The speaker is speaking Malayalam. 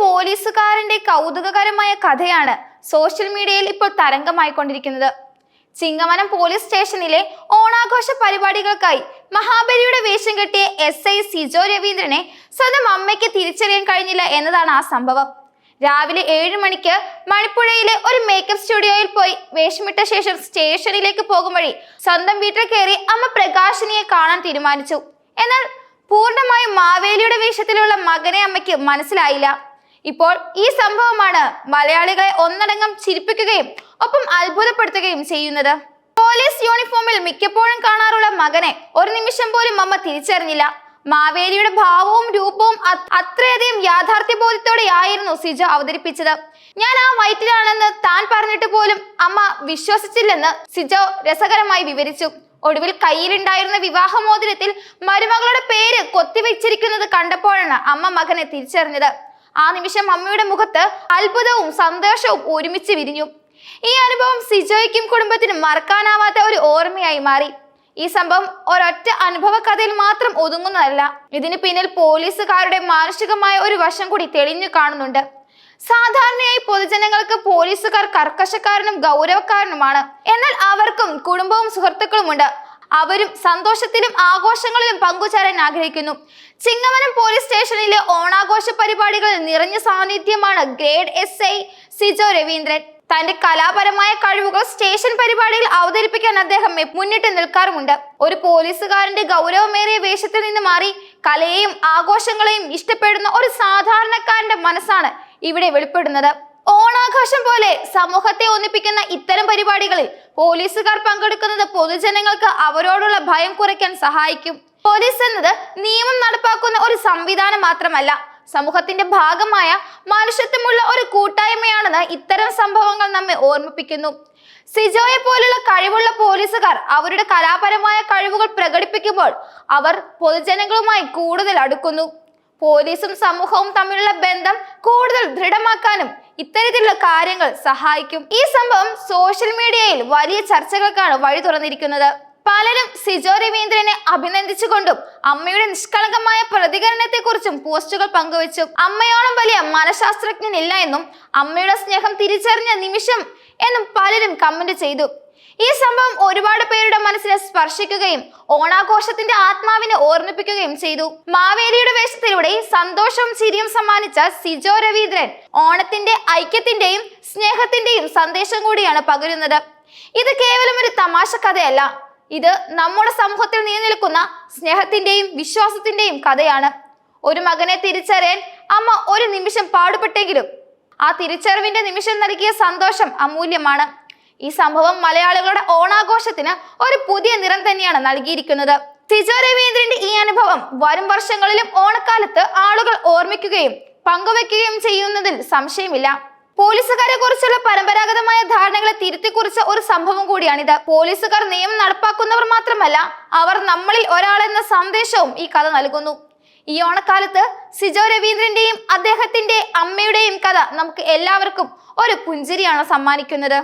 പോലീസുകാരന്റെ കൗതുകകരമായ കഥയാണ് സോഷ്യൽ മീഡിയയിൽ ഇപ്പോൾ തരംഗമായിക്കൊണ്ടിരിക്കുന്നത്. ചിങ്ങമനം പോലീസ് സ്റ്റേഷനിലെ ഓണാഘോഷ പരിപാടികൾക്കായി മഹാബലിയുടെ വേഷം കെട്ടിയ എസ് ഐ സിജോ രവീന്ദ്രനെ സ്വന്തം അമ്മയ്ക്ക് തിരിച്ചറിയാൻ കഴിഞ്ഞില്ല എന്നതാണ് ആ സംഭവം. രാവിലെ ഏഴ് മണിക്ക് മണിപ്പുഴയിലെ ഒരു മേക്കപ്പ് സ്റ്റുഡിയോയിൽ പോയി വേഷമിട്ട ശേഷം സ്റ്റേഷനിലേക്ക് പോകും വഴി സ്വന്തം വീട്ടിൽ കയറി അമ്മ പ്രകാശിനിയെ കാണാൻ തീരുമാനിച്ചു. എന്നാൽ പൂർണമായും മാവേലിയുടെ വേഷത്തിലുള്ള മകനെ അമ്മയ്ക്ക് മനസ്സിലായില്ല. ഇപ്പോൾ ഈ സംഭവമാണ് മലയാളികളെ ഒന്നടങ്കം ചിരിപ്പിക്കുകയും ഒപ്പം അത്ഭുതപ്പെടുത്തുകയും ചെയ്യുന്നത്. പോലീസ് യൂണിഫോമിൽ മിക്കപ്പോഴും കാണാറുള്ള മകനെ ഒരു നിമിഷം പോലും അമ്മ തിരിച്ചറിഞ്ഞില്ല. മാവേലിയുടെ ഭാവവും രൂപവും അത്രയധികം യാഥാർത്ഥ്യബോധത്തോടെയായിരുന്നു സിജ അവതരിപ്പിച്ചത്. ഞാൻ ആ വയറ്റിലാണെന്ന് താൻ പറഞ്ഞിട്ട് പോലും അമ്മ വിശ്വസിച്ചില്ലെന്ന് സിജ രസകരമായി വിവരിച്ചു. ഒടുവിൽ കയ്യിലുണ്ടായിരുന്ന വിവാഹമോതിരത്തിൽ മരുമകളുടെ പേര് കൊത്തിവെച്ചിരിക്കുന്നത് കണ്ടപ്പോഴാണ് അമ്മ മകനെ തിരിച്ചറിഞ്ഞത്. ആ നിമിഷം അമ്മയുടെ മുഖത്ത് അത്ഭുതവും സന്തോഷവും ഒരുമിച്ച് വിരിഞ്ഞു. ഈ അനുഭവം സിജോയ്ക്കും കുടുംബത്തിനും മറക്കാനാവാത്ത ഒരു ഓർമ്മയായി മാറി. ഈ സംഭവം ഒരൊറ്റ അനുഭവ കഥയിൽ മാത്രം ഒതുങ്ങുന്നതല്ല ഇതിന് പിന്നിൽ പോലീസുകാരുടെ മാനുഷികമായ ഒരു വശം കൂടി തെളിഞ്ഞു കാണുന്നുണ്ട്. സാധാരണയായി പൊതുജനങ്ങൾക്ക് പോലീസുകാർ കർക്കശക്കാരനും ഗൗരവക്കാരനുമാണ്. എന്നാൽ അവർക്കും കുടുംബവും സുഹൃത്തുക്കളുമുണ്ട്. അവരും സന്തോഷത്തിലും ആഘോഷങ്ങളിലും പങ്കുചേരാൻ ആഗ്രഹിക്കുന്നു. ചിങ്ങമനം പോലീസ് സ്റ്റേഷനിലെ ഓണാഘോഷ പരിപാടികളിൽ നിറഞ്ഞ സാന്നിധ്യമാണ് grade S I Sijo Raveendran. തന്റെ കലാപരമായ കഴിവുകൾ സ്റ്റേഷൻ പരിപാടിയിൽ അവതരിപ്പിക്കാൻ അദ്ദേഹം മുന്നിട്ട് നിൽക്കാറുമുണ്ട്. ഒരു പോലീസുകാരന്റെ ഗൗരവമേറിയ വേഷത്തിൽ നിന്ന് മാറി കലയെയും ആഘോഷങ്ങളെയും ഇഷ്ടപ്പെടുന്ന ഒരു സാധാരണക്കാരന്റെ മനസ്സാണ് ഇവിടെ വെളിപ്പെടുന്നത്. ഓണാഘോഷം പോലെ സമൂഹത്തെ ഒന്നിപ്പിക്കുന്ന ഇത്തരം പരിപാടികളിൽ പോലീസുകാർ പങ്കെടുക്കുന്നത് പൊതുജനങ്ങൾക്ക് അവരോടുള്ള ഭയം കുറയ്ക്കാൻ സഹായിക്കും. പോലീസ് എന്നത് നിയമം നടപ്പാക്കുന്ന ഒരു സംവിധാനം മാത്രമല്ല. സമൂഹത്തിന്റെ ഭാഗമായ മനുഷ്യത്വമുള്ള ഒരു കൂട്ടായ്മയാണെന്ന് ഇത്തരം സംഭവങ്ങൾ നമ്മെ ഓർമ്മിപ്പിക്കുന്നു. സിജോയെ പോലുള്ള കഴിവുള്ള പോലീസുകാർ അവരുടെ കലാപരമായ കഴിവുകൾ പ്രകടിപ്പിക്കുമ്പോൾ അവർ പൊതുജനങ്ങളുമായി കൂടുതൽ അടുക്കുന്നു. പോലീസും സമൂഹവും തമ്മിലുള്ള ബന്ധം കൂടുതൽ ദൃഢമാക്കാനും ഇത്തരത്തിലുള്ള കാര്യങ്ങൾ സഹായിക്കും. ഈ സംഭവം സോഷ്യൽ മീഡിയയിൽ വലിയ ചർച്ചകൾക്കാണ് വഴി തുറന്നിരിക്കുന്നത്. പലരും സിജോ രവീന്ദ്രനെ അഭിനന്ദിച്ചുകൊണ്ടും അമ്മയുടെ നിഷ്കളങ്കമായ പ്രതികരണത്തെക്കുറിച്ചും പോസ്റ്റുകൾ പങ്കുവച്ചു. അമ്മയോളം വലിയ മനഃശാസ്ത്രജ്ഞനില്ല എന്നും അമ്മയുടെ സ്നേഹം തിരിച്ചറിഞ്ഞ നിമിഷം എന്നും പലരും കമന്റ് ചെയ്തു. ഈ സംഭവം ഒരുപാട് പേരുടെ മനസ്സിനെ സ്പർശിക്കുകയും ഓണാഘോഷത്തിന്റെ ആത്മാവിനെ ഓർമ്മിപ്പിക്കുകയും ചെയ്തു. മാവേലിയുടെ വേഷത്തിലൂടെ സന്തോഷവും ചിരിയും സമ്മാനിച്ച സിജോ രവീന്ദ്രൻ ഓണത്തിന്റെ ഐക്യത്തിന്റെയും സ്നേഹത്തിന്റെയും സന്ദേശം കൂടിയാണ് പകരുന്നത്. ഇത് കേവലം ഒരു തമാശ കഥയല്ല. ഇത് നമ്മുടെ സമൂഹത്തിൽ നിലനിൽക്കുന്ന സ്നേഹത്തിന്റെയും വിശ്വാസത്തിന്റെയും കഥയാണ്. ഒരു മകനെ തിരിച്ചറിയാൻ അമ്മ ഒരു നിമിഷം പാടുപെട്ടെങ്കിലും ആ തിരിച്ചറിവിന്റെ നിമിഷം നൽകിയ സന്തോഷം അമൂല്യമാണ്. ഈ സംഭവം മലയാളികളുടെ ഓണാഘോഷത്തിന് ഒരു പുതിയ നിറം തന്നെയാണ് നൽകിയിരിക്കുന്നത്. സിജോ രവീന്ദ്രന്റെ ഈ അനുഭവം വരും വർഷങ്ങളിലും ഓണക്കാലത്ത് ആളുകൾ ഓർമ്മിക്കുകയും പങ്കുവെക്കുകയും ചെയ്യുന്നതിൽ സംശയമില്ല. പോലീസുകാരെ കുറിച്ചുള്ള പരമ്പരാഗതമായ ധാരണകളെ തിരുത്തിക്കുറിച്ച ഒരു സംഭവം കൂടിയാണിത്. പോലീസുകാർ നിയമം നടപ്പാക്കുന്നവർ മാത്രമല്ല അവർ നമ്മളിൽ ഒരാളെന്ന സന്ദേശവും ഈ കഥ നൽകുന്നു. ഈ ഓണക്കാലത്ത് സിജോ രവീന്ദ്രന്റെയും അദ്ദേഹത്തിന്റെ അമ്മയുടെയും കഥ നമുക്ക് എല്ലാവർക്കും ഒരു പുഞ്ചിരിയാണ് സമ്മാനിക്കുന്നത്.